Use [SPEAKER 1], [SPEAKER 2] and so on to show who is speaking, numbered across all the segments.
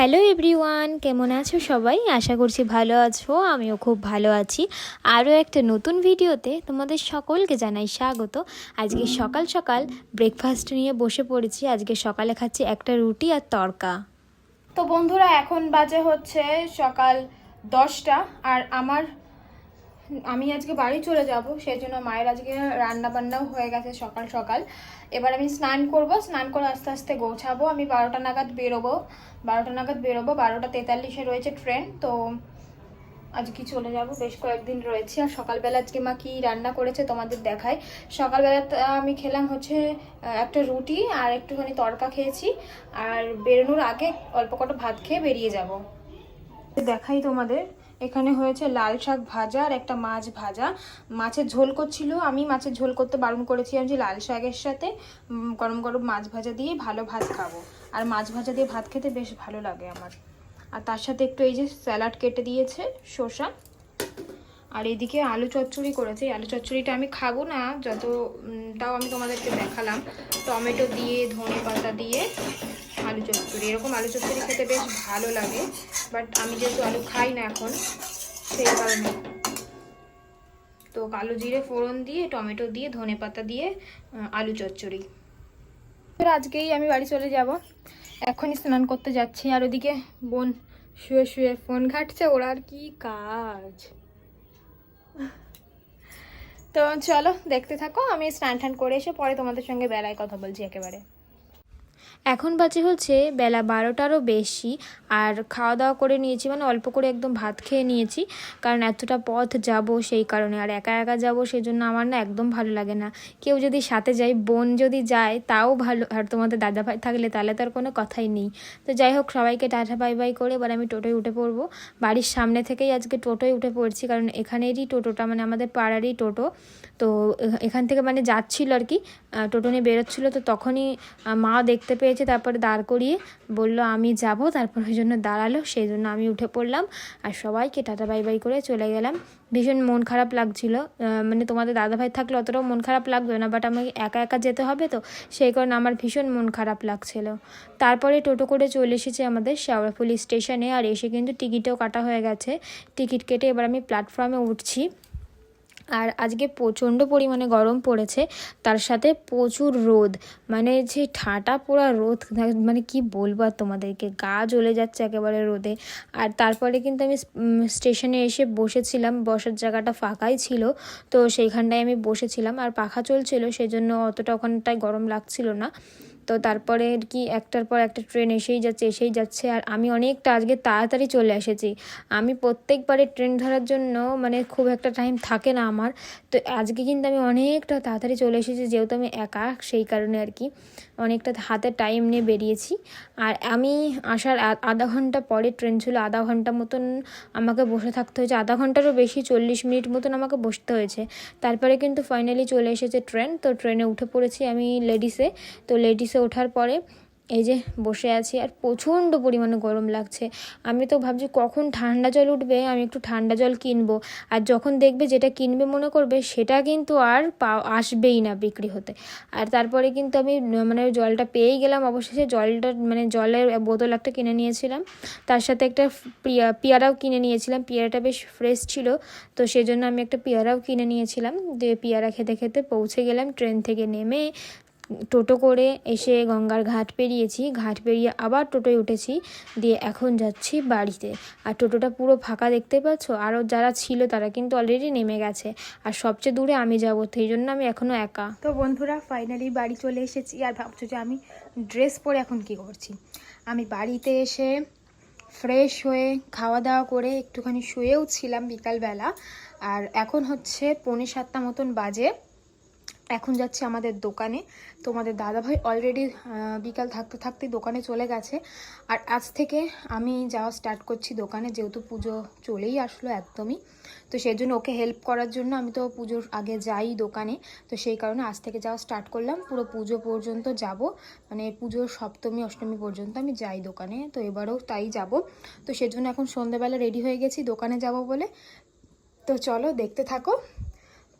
[SPEAKER 1] Hello everyone, কেমন আছো সবাই? আশা করছি ভালো আছো, আমিও খুব ভালো আছি। আরও একটা নতুন ভিডিওতে তোমাদের সকলকে জানাই স্বাগত। আজকে সকাল সকাল ব্রেকফাস্ট নিয়ে বসে পড়েছি। আজকে সকালে খাচ্ছি একটা রুটি আর তড়কা
[SPEAKER 2] তো বন্ধুরা, এখন বাজে হচ্ছে সকাল দশটা, আর আমার আমি আজকে বাড়ি চলে যাব সেই জন্য মায়ের আজকে রান্না বান্নাও হয়ে গেছে সকাল সকাল। এবার আমি স্নান করব, স্নান করে আস্তে আস্তে গোছাবো। আমি বারোটা নাগাদ বেরোবো, বারোটা নাগাদ বেরোবো, বারোটা তেতাল্লিশে রয়েছে ট্রেন, তো আজকে চলে যাব, বেশ কয়েকদিন রয়েছে। আর সকালবেলা আজকে মা কি রান্না করেছে তোমাদের দেখায় সকালবেলা আমি খেলাম হচ্ছে একটা রুটি আর একটুখানি তড়কা খেয়েছি। আর বেরোনোর আগে অল্প কটা ভাত খেয়ে বেরিয়ে যাব। দেখাই তোমাদের। এখানে হয়েছে লাল শাক ভাজা আর একটা মাছ ভাজা। মাছের ঝোল করছিল, আমি মাছের ঝোল করতে বারণ করেছিলাম যে লাল শাকের সাথে গরম গরম মাছ ভাজা দিয়ে ভালো ভাত খাব। আর মাছ ভাজা দিয়ে ভাত খেতে বেশ ভালো লাগে আমার। আর তার সাথে একটু এই যে স্যালাড কেটে দিয়েছে শসা। আর এদিকে আলু চচ্চড়ি করেছে। আলু চচ্চড়িটা আমি খাব না, যত তাও আমি তোমাদেরকে দেখালাম। টমেটো দিয়ে, ধনে পাতা দিয়ে আলু চচ্চড়ি এরকম আলু চচ্চড়ি খেতে বেশ ভালো লাগে বাট আমি যেহেতু আলু খাই না এখন, সেই কারণে। তো কালো জিরে ফোড়ন দিয়ে, টমেটো দিয়ে, ধনে পাতা দিয়ে আলু চচ্চড়ি আজকেই আমি বাড়ি চলে যাব। এখনই স্নান করতে যাচ্ছি, আর ওদিকে বোন শুয়ে শুয়ে ফোন ঘাটছে, ওরা আর কি কাজ। তো চলো, দেখতে থাকো, আমি স্নান টান করে এসে পরে তোমাদের সঙ্গে বেলায় কথা বলছি একেবারে।
[SPEAKER 1] এখন বাজে হচ্ছে বেলা বারোটারও বেশি, আর খাওয়া দাওয়া করে নিয়েছি মানে অল্প করে একদম ভাত খেয়ে নিয়েছি, কারণ এতটা পথ যাব সেই কারণে, আর একা একা যাব সেই জন্য আমার না একদম ভালো লাগে না। কেউ যদি সাথে যায়, বোন যদি যায়, তাও ভালো, আর তোমাদের দাদা ভাই থাকলে তাহলে তার কোনো কথাই নেই। তো যাই হোক, সবাইকে টাটা, বাই বাই করে এবার আমি টোটোয় উঠে পড়ব। বাড়ির সামনে থেকেই আজকে টোটোয় উঠে পড়ছি, কারণ এখানেরই টোটোটা মানে আমাদের পাড়ারই টোটো। তো এখান থেকে মানে যাচ্ছিল আর কি টোটো নিয়ে বেরোচ্ছিল, তো তখনই মা মা দেখতে পেয়েছে তারপরে দাঁড় করিয়ে বলল, আমি যাব। তারপর ওই জন্য দাঁড়াল, সেই জন্য আমি উঠে পড়লাম আর সবাইকে টাটা বাই বাই করে চলে গেলাম। ভীষণ মন খারাপ লাগছিল। মানে তোমাদের দাদাভাই থাকলে অতটাও মন খারাপ লাগবে না বাট আমাকে একা একা যেতে হবে তো, সেই কারণে আমার ভীষণ মন খারাপ লাগছিল। তারপরে টোটো করে চলে এসেছে আমাদের শেওড়াফুলি স্টেশনে আর এসে কিন্তু টিকিটও কাটা হয়ে গেছে। টিকিট কেটে এবার আমি প্ল্যাটফর্মে উঠছি। আর আজকে প্রচণ্ড পরিমাণে গরম পড়েছে, তার সাথে প্রচুর রোদ। মানে যে ঠাটা পোড়া রোদ মানে কি বলব আর তোমাদেরকে, গা জ্বলে যাচ্ছে একেবারে রোদে। আর তারপরে কিন্তু আমি স্টেশনে এসে বসেছিলাম, বসার জায়গাটা ফাঁকাই ছিল, তো সেইখানটায় আমি বসেছিলাম। আর পাখা চলছিল সেই জন্য অতটা ওখানটায় গরম লাগছিল না। তো তারপরে আর কি একটার পর একটা ট্রেন এসেই যাচ্ছে এসেই যাচ্ছে। আর আমি অনেকটা আজকে তাড়াতাড়ি চলে এসেছি। আমি প্রত্যেকবারে ট্রেন ধরার জন্য মানে খুব একটা টাইম থাকে না আমার। তো আজকে কিন্তু আমি অনেকটা তাড়াতাড়ি চলে এসেছি, যেহেতু আমি একা সেই কারণে আর কি। অনেকটা হাতে টাইম নিয়ে বেরিয়েছি। আর আমি আসার আধা ঘণ্টা পরে ট্রেন ছিল, আধা ঘণ্টা মতন আমাকে বসে থাকতে হয়েছে। আধা ঘন্টারও বেশি, চল্লিশ মিনিট মতন আমাকে বসতে হয়েছে। তারপরে কিন্তু ফাইনালি চলে এসেছে ট্রেন তো ট্রেনে উঠে পড়েছি আমি লেডিসে তো লেডিসে ওঠার পরে এই যে বসে আছি আর প্রচণ্ড পরিমাণে গরম লাগছে। আমি তো ভাবছি কখন ঠান্ডা জল উঠবে, আমি একটু ঠান্ডা জল কিনবো। আর যখন দেখবে যেটা কিনবে মনে করবে, সেটা কিন্তু আর পা আসবেই না বিক্রি হতে। আর তারপরে কিন্তু আমি মানে জলটা পেয়েই গেলাম অবশেষে। জলটা মানে জলের বোতল একটা কিনে নিয়েছিলাম। তার সাথে একটা পিয়া পেয়ারাও কিনে নিয়েছিলাম। পেয়ারাটা বেশ ফ্রেশ ছিল, তো সেজন্য আমি একটা পেয়ারাও কিনে নিয়েছিলাম। দিয়ে পেয়ারা খেতে খেতে পৌঁছে গেলাম। ট্রেন থেকে নেমে টোটো করে এসে গঙ্গার ঘাট পেরিয়েছি। ঘাট পেরিয়ে আবার টোটোয় উঠেছি, দিয়ে এখন যাচ্ছি বাড়িতে। আর টোটোটা পুরো ফাঁকা দেখতে পাচ্ছ? আরও যারা ছিল তারা কিন্তু অলরেডি নেমে গেছে। আর সবচেয়ে দূরে আমি যাব, সেই জন্য আমি এখনও একা।
[SPEAKER 2] তো বন্ধুরা ফাইনালি বাড়ি চলে এসেছি। আর ভাবছ যে আমি ড্রেস পরে এখন কি করছি? আমি বাড়িতে এসে ফ্রেশ হয়ে খাওয়া দাওয়া করে একটুখানি শুয়েও ছিলাম বিকালবেলা। আর এখন হচ্ছে পৌনে সাতটা মতন বাজে। এখন যাচ্ছে আমাদের দোকানে। তোমাদের দাদাভাই অলরেডি বিকাল থাকতে থাকতে দোকানে চলে গেছে। আর আজ থেকে আমি যাওয়া স্টার্ট করছি দোকানে, যেহেতু পুজো চলেই আসলো একদমই। তো সেই জন্য ওকে হেল্প করার জন্য আমি তো পুজোর আগে যাই দোকানে। তো সেই কারণে আজ থেকে যাওয়া স্টার্ট করলাম। পুরো পুজো পর্যন্ত যাব। মানে পুজোর সপ্তমী, অষ্টমী পর্যন্ত আমি যাই দোকানে। তো এবারেও তাই যাব। তো সেজন্য এখন সন্ধ্যাবেলা রেডি হয়ে গেছি দোকানে যাব বলে। তো চলো দেখতে থাকো।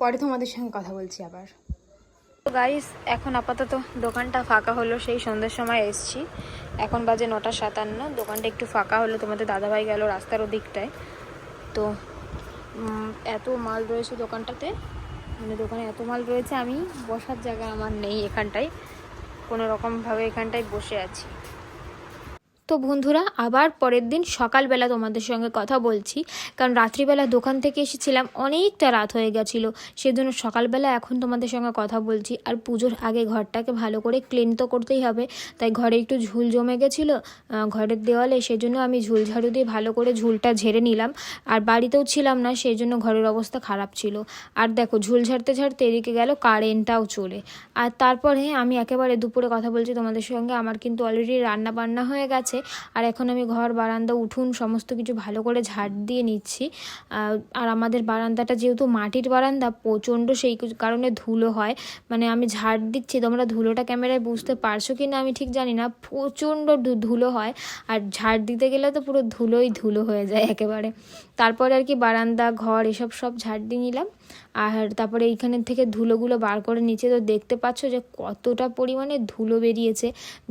[SPEAKER 2] পরে তোমাদের সঙ্গে কথা বলছি আবার।
[SPEAKER 1] তো গাইস এখন আপাতত দোকানটা ফাঁকা হলো, সেই সন্ধ্যের সময় এসছি। এখন বাজে নটা সাতান্ন, দোকানটা একটু ফাঁকা হলো, তোমাদের দাদাভাই গেল রাস্তার ওদিকটায়। তো এত মাল রয়েছে দোকানটাতে মানে দোকানে এত মাল রয়েছে, আমি বসার জায়গা আমার নেই এখানটায়। কোনো রকমভাবে এখানটায় বসে আছি। তো বন্ধুরা, আবার পরের দিন সকালবেলা তোমাদের সঙ্গে কথা বলছি। কারণ রাত্রিবেলা দোকান থেকে এসেছিলাম, অনেকটা রাত হয়ে গেছিল। সেজন্য সকালবেলা এখন তোমাদের সঙ্গে কথা বলছি। আর পুজোর আগে ঘরটাকে ভালো করে ক্লিন তো করতেই হবে। তাই ঘরে একটু ঝুল জমে গেছিল ঘরের দেওয়ালে, সেজন্য আমি ঝুল ঝাড়ু দিয়ে ভালো করে ঝুলটা ঝেড়ে নিলাম। আর বাড়িতেও ছিলাম না সেই জন্য ঘরের অবস্থা খারাপ ছিল। আর দেখো, ঝুল ঝাড়তে ঝাড়তে এদিকে গেল কারেন্টটাও চলে। আর তারপরে আমি একেবারে দুপুরে কথা বলছি তোমাদের সঙ্গে। আমার কিন্তু অলরেডি রান্না বান্না হয়ে গেছে। আর এখন আমি ঘর, বারান্দা, উঠুন সমস্ত কিছু ভালো করে ঝাড় দিয়ে নিচ্ছি। আর আমাদের বারান্দাটা যেহেতু মাটির বারান্দা, প্রচণ্ড সেই কারণে ধুলো হয়। মানে আমি ঝাড় দিচ্ছি, তোমরা ধুলোটা ক্যামেরায় বুঝতে পারছ কি না আমি ঠিক জানি না। প্রচণ্ড ধুলো হয়, আর ঝাড় দিতে গেলে তো পুরো ধুলোই ধুলো হয়ে যায় একেবারে। তারপরে আর কি বারান্দা, ঘর এসব সব ঝাড় দিয়ে নিলাম। আর তারপরে এইখানের থেকে ধুলোগুলো বার করে নিচে তো দেখতে পাচ্ছ যে কতটা পরিমাণে ধুলো বেরিয়েছে।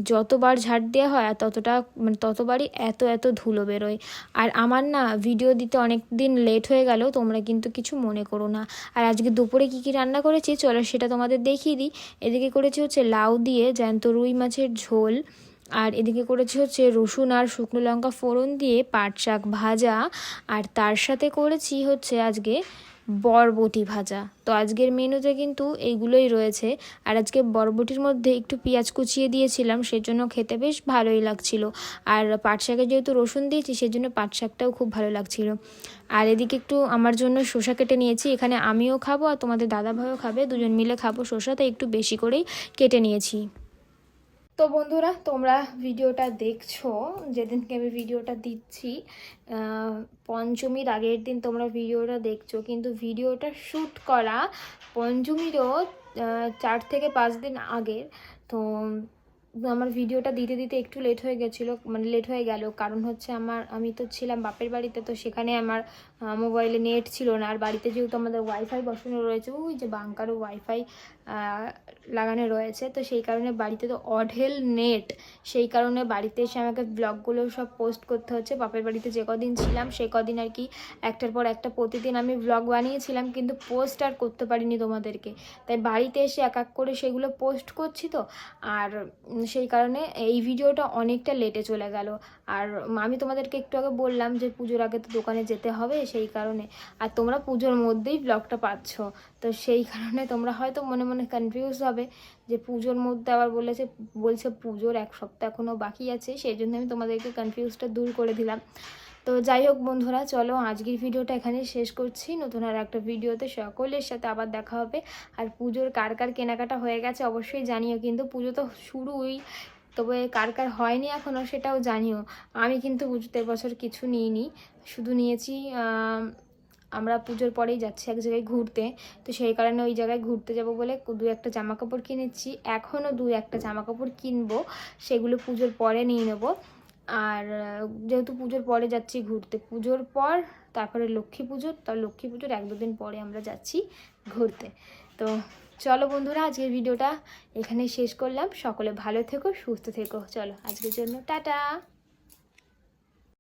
[SPEAKER 1] যতবার ঝাড় দেওয়া হয় আর ততটা মানে ততবারই এত এত ধুলো বেরোয়। আর আমার না ভিডিও দিতে অনেক দিন লেট হয়ে গেল, তোমরা কিন্তু কিছু মনে করো না। আর আজকে দুপুরে কী কী রান্না করেছি? চলো সেটা তোমাদের দেখিয়ে দিই। এদিকে করেছি হচ্ছে লাউ দিয়ে জ্যান্ত রুই মাছের ঝোল। আর এদিকে করেছি হচ্ছে রসুন আর শুকনো লঙ্কা ফোড়ন দিয়ে পাট শাক ভাজা। আর তার সাথে করেছি হচ্ছে আজকে বরবটি ভাজা। তো আজকের মেনুতে কিন্তু এইগুলোই রয়েছে। আর আজকে বরবটির মধ্যে একটু পেঁয়াজ কুচিয়ে দিয়েছিলাম, সেজন্য খেতে বেশ ভালোই লাগছিল। আর পাট শাকে যেহেতু রসুন দিয়েছি, সেজন্য পাট শাকটাও খুব ভালো লাগছিল। আর এদিকে একটু আমার জন্য শসা কেটে নিয়েছি। এখানে আমিও খাব আর তোমাদের দাদা ভাইও খাবে। দুজন মিলে খাব শসা তাই একটু বেশি করেই কেটে নিয়েছি। তো বন্ধুরা, তোমরা ভিডিওটা দেখছ, যেদিনকে আমি ভিডিওটা দিচ্ছি পঞ্চমীর আগের দিন তোমরা ভিডিওটা দেখছ, কিন্তু ভিডিওটা শ্যুট করা পঞ্চমীরও চার থেকে পাঁচ দিন আগের, তো আমার ভিডিওটা দিতে দিতে একটু লেট হয়ে গেছিল মানে লেট হয়ে গেল। কারণ হচ্ছে আমার, আমি তো ছিলাম বাপের বাড়িতে, তো সেখানে আমার মোবাইলে নেট ছিল না। আর বাড়িতে যেহেতু আমাদের ওয়াইফাই বসানো রয়েছে, ওই যে বাংকারও ওয়াইফাই লাগানো রয়েছে, তো সেই কারণে বাড়িতে তো অঢেল নেট সেই কারণে বাড়িতে এসে আমাকে ব্লগগুলো সব পোস্ট করতে হচ্ছে। বাপের বাড়িতে যে কদিন ছিলাম, সে কদিন আর কি, একটার পর একটা প্রতিদিন আমি ব্লগ বানিয়েছিলাম, কিন্তু পোস্ট আর করতে পারিনি তোমাদেরকে। তাই বাড়িতে এসে এক এক করে সেগুলো পোস্ট করছি তো। আর সেই কারণে এই ভিডিওটা অনেকটা লেটে চলে গেল। আর আমি তোমাদেরকে একটু আগে বললাম যে পুজোর আগে তো দোকানে যেতে হবে, সেই কারণে। আর তোমরা পুজোর মধ্যেই ব্লগটা পাচ্ছ। তো সেই কারণে তোমরা হয়তো মনে মনে কনফিউজ হবে যে পুজোর মধ্যে আবার বলেছে, বলছে পুজোর এক সপ্তাহ এখনও বাকি আছে, সেই জন্য আমি তোমাদেরকে কনফিউজটা দূর করে দিলাম। তো যাই হোক বন্ধুরা, চলো আজকের ভিডিওটা এখানে শেষ করছি। নতুন আর একটা ভিডিওতে সকলের সাথে আবার দেখা হবে। আর পুজোর কার কার কেনাকাটা হয়ে গেছে অবশ্যই জানিও, কিন্তু পুজো তো শুরুই, তবে কার কার হয়নি এখনও সেটাও জানিও। আমি কিন্তু পুজোতে বছর কিছু নিইনি, শুধু নিয়েছি আমরা পুজোর পরেই যাচ্ছি এক জায়গায় ঘুরতে। তো সেই কারণে ওই জায়গায় ঘুরতে যাব বলে দু একটা জামা কাপড় কিনেছি। এখনও দু একটা জামা কাপড় কিনবো, সেগুলো পুজোর পরে নিয়ে নেব। আর যেহেতু পুজোর পরে যাচ্ছি ঘুরতে, পুজোর পর তারপরে লক্ষ্মী পুজো তার লক্ষ্মী পুজোর এক দুদিন পরে আমরা যাচ্ছি ঘুরতে। তো চলো বন্ধুরা, আজকের ভিডিওটা এখানে শেষ করলাম। সকলে ভালো থেকো, সুস্থ থেকো। চলো, আজকের জন্য টাটা।